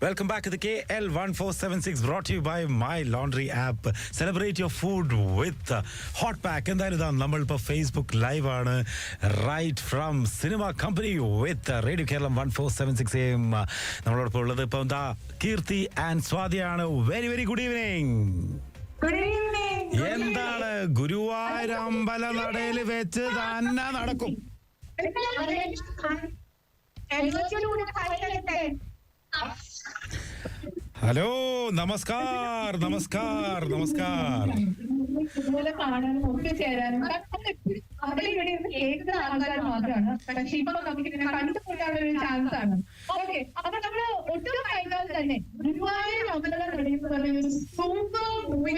Welcome back to the KL1476 brought to you by My Laundry app. Celebrate your food with uh, Hot Pack. എന്തായാലും ഇതാ നമ്മളിപ്പോൾ Facebook live ആണ്. Right from cinema company with radio Keralam one four seven six M നമ്മളോടൊപ്പം ഉള്ളത് ഇപ്പം എന്താ Keerthi and സ്വാതിയാണ്. Very very good evening എന്താണ്? ഗുരുവായൂർ അമ്പല നടയിൽ വെച്ച് തന്നെ നടക്കും. ഹലോ നമസ്കാർ നമസ്കാർ നമസ്കാർ. നമ്മൾ ഒട്ടും തന്നെ സൂപ്പർ മൂവി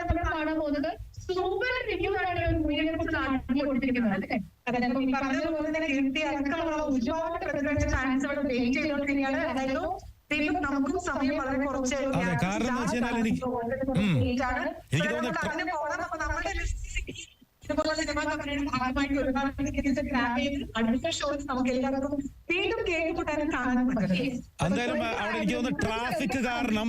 നമ്മൾ കാണാൻ പോകുന്നത് സൂപ്പർ റിവ്യൂ ആണ് ഈ ഒരു മൂവിനെ കുറിച്ച് കൊടുത്തിരിക്കുന്നത്. അല്ലേ? അതെ ഞാൻ ഈ പറഞ്ഞതുപോലെ തന്നെ കീർത്തി അടക്കമുള്ള ഒരുപാട് പ്രതികളുടെ ചാൻസ് അവിടെ വെയിറ്റ് ചെയ്തുകൊണ്ടിരിക്കുകയാണ്. അതായത് ദൈവം നമുക്കും സമയം വളരെ കുറച്ച് ഇതുപോലെ സിനിമ കമ്പനിയുടെ ഭാഗമായിട്ട് ഒരുപാട് ഗ്രാബ് ചെയ്ത്. അടുത്ത ഷോസ് നമുക്ക് എല്ലാവർക്കും വീണ്ടും കേൾക്കൂട്ടാനും കാണാനും പറ്റും. എന്തായാലും അവിടെ എനിക്ക് തോന്നുന്നു ട്രാഫിക് കാരണം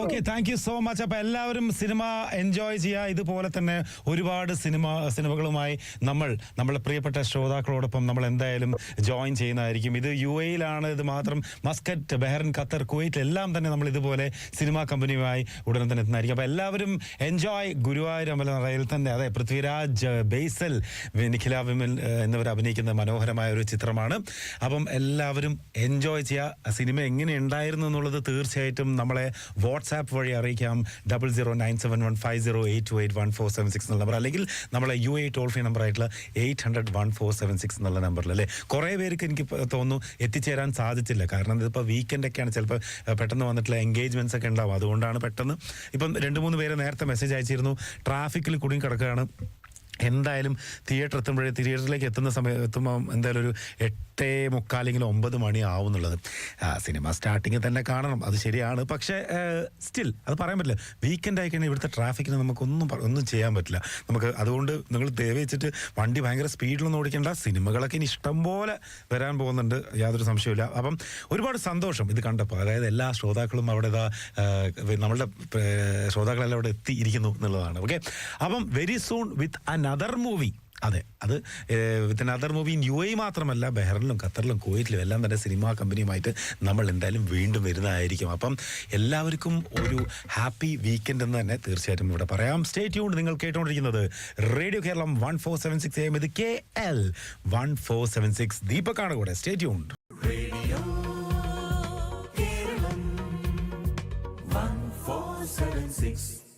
okay thank you so much അപ്പൊ എല്ലാവരും സിനിമ എൻജോയ് ചെയ്യുക. ഇതുപോലെ തന്നെ ഒരുപാട് സിനിമ സിനിമകളുമായി നമ്മൾ നമ്മളെ പ്രിയപ്പെട്ട ശ്രോതാക്കളോടൊപ്പം നമ്മൾ എന്തായാലും ജോയിൻ ചെയ്യുന്നതായിരിക്കും. ഇത് യു എയിലാണ് ഇത് മാത്രം മസ്കറ്റ് ബെഹ്റൻ ഖത്തർ കുവൈറ്റ് എല്ലാം തന്നെ നമ്മൾ ഇതുപോലെ സിനിമാ കമ്പനിയുമായി ഉടനെ തന്നെ എത്തുന്നതായിരിക്കും. അപ്പൊ എല്ലാവരും എൻജോയ് ഗുരുവായൂർ അമ്പല നടയിൽ തന്നെ. അതെ പൃഥ്വിരാജ് ബേസൽ നിഖില വിമൽ എന്നിവർ അഭിനയിക്കുന്ന മനോഹരമായ ഒരു ചിത്രമാണ്. അപ്പം എല്ലാവരും എൻജോയ് ചെയ്യുക. സിനിമ എങ്ങനെ ഉണ്ടായിരുന്നു എന്നുള്ളത് തീർച്ചയായിട്ടും നമ്മളെ വാട്സാപ്പ് വഴി അറിയിക്കാം. Double zero nine seven one five zero eight two eight one four seven six എന്നുള്ള നമ്പർ അല്ലെങ്കിൽ നമ്മളെ U A toll free number ആയിട്ടുള്ള eight hundred one four seven six എന്നുള്ള നമ്പറിൽ അല്ലേ? കുറേ പേർക്ക് എനിക്ക് തോന്നുന്നു എത്തിച്ചേരാൻ സാധിച്ചില്ല. കാരണം ഇതിപ്പോൾ വീക്കെൻഡ് ഒക്കെയാണ്. ചിലപ്പോൾ പെട്ടെന്ന് വന്നിട്ടുള്ള എൻഗേജ്മെന്റ്സ് ഒക്കെ ഉണ്ടാവും. അതുകൊണ്ടാണ് പെട്ടെന്ന് ഇപ്പം രണ്ട് മൂന്ന് പേര് നേരത്തെ മെസ്സേജ് അയച്ചിരുന്നു. ട്രാഫിക്കിൽ കുടുങ്ങി കിടക്കുകയാണ്. എന്തായാലും തിയേറ്റർ എത്തുമ്പോഴേ തിയേറ്ററിലേക്ക് എത്തുന്ന സമയത്ത് എത്തുമ്പോൾ എന്തായാലും ഒരു എട്ടേ മുക്കാലെങ്കിലും ഒമ്പത് മണി ആവും എന്നുള്ളത്. സിനിമ സ്റ്റാർട്ടിങ്ങിൽ തന്നെ കാണണം. അത് ശരിയാണ്. പക്ഷേ സ്റ്റിൽ അത് പറയാൻ പറ്റില്ല. വീക്കെൻഡ് ആയി കഴിഞ്ഞാൽ ഇവിടുത്തെ ട്രാഫിക്കിന് നമുക്കൊന്നും ഒന്നും ചെയ്യാൻ പറ്റില്ല. നമുക്ക് അതുകൊണ്ട് നിങ്ങൾ വെച്ചിട്ട് വണ്ടി ഭയങ്കര സ്പീഡിലൊന്നും ഓടിക്കേണ്ട. സിനിമകളൊക്കെ ഇനി ഇഷ്ടം പോലെ വരാൻ പോകുന്നുണ്ട്. യാതൊരു സംശയമില്ല അപ്പം ഒരുപാട് സന്തോഷം ഇത് കണ്ടപ്പോൾ. അതായത് എല്ലാ ശ്രോതാക്കളും അവിടെ ഇതാ നമ്മളുടെ ശ്രോതാക്കളെല്ലാം അവിടെ എത്തിയിരിക്കുന്നു എന്നുള്ളതാണ്. ഓക്കെ അപ്പം very soon with another movie അതെ അത് with another movie U A മാത്രമല്ല ബെഹ്റിലും ഖത്തറിലും കുവൈറ്റിലും എല്ലാം തന്നെ സിനിമാ കമ്പനിയുമായിട്ട് നമ്മൾ എന്തായാലും വീണ്ടും വരുന്നതായിരിക്കും. അപ്പം എല്ലാവർക്കും ഒരു ഹാപ്പി വീക്കെൻഡ് എന്ന് തന്നെ തീർച്ചയായിട്ടും ഇവിടെ പറയാം. സ്റ്റേ ട്യൂൺ നിങ്ങൾ കേട്ടുകൊണ്ടിരിക്കുന്നത് radio Keralam one four seven six M ഇത് K L one four seven six ദീപക്കാണ് കൂടെ. Stay tune six.